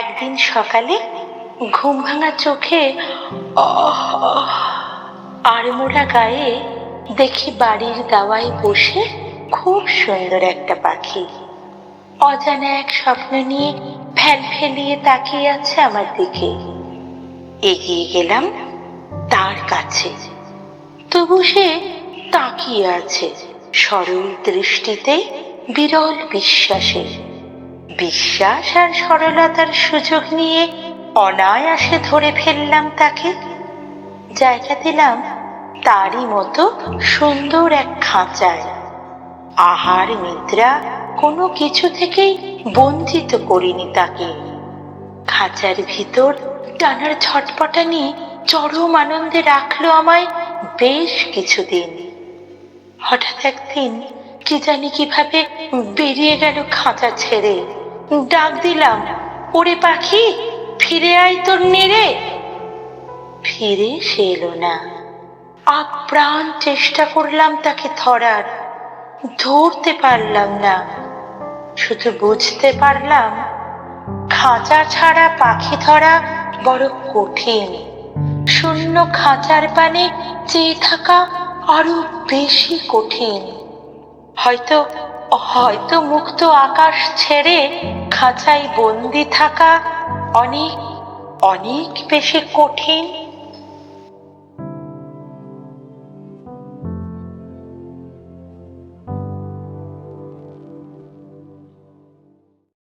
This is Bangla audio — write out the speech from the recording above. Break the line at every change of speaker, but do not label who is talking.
একদিন সকালে ঘুম ভাঙা চোখে আড়মোড়া গায়ে দেখি বাড়ির দাওয়ায় বসে খুব সুন্দর একটা পাখি। অজানা এক স্বপ্ন নিয়ে ফ্যাল ফেলিয়ে তাকিয়ে আছে আমার দিকে। এগিয়ে গেলাম তার কাছে। তবু সে তাকিয়ে আছে সরল দৃষ্টিতে বিরল বিশ্বাসে। বিশ্বাস আর সরলতার সুযোগ নিয়ে অনায়াসে ধরে ফেললাম তাকে। জায়গা দিলাম তারই মতো সুন্দর এক খাঁচায়। আহার, নিদ্রা কোনো কিছু থেকেই বঞ্চিত করিনি তাকে। খাঁচার ভিতর টানার ছটপটানি চরম আনন্দে রাখল আমায় বেশ কিছুদিন। হঠাৎ একদিন কি জানি কীভাবে বেরিয়ে গেল খাঁচা ছেড়ে। ডাক দিলাম, ওরে পাখি, ফিরে আয় তোর নেড়ে। ফিরে সে এলো না। আপ্রাণ চেষ্টা করলাম তাকে ধরার, ধরতে পারলাম না। শুধু বুঝতে পারলাম, খাঁচা ছাড়া পাখি ধরা বড় কঠিন। শূন্য খাঁচার পানে চেয়ে থাকা আরও বেশি কঠিন। হয়তো হয়তো মুক্ত আকাশ ছেড়ে খাঁচায় বন্দি থাকা অনেক অনেক বেশি কঠিন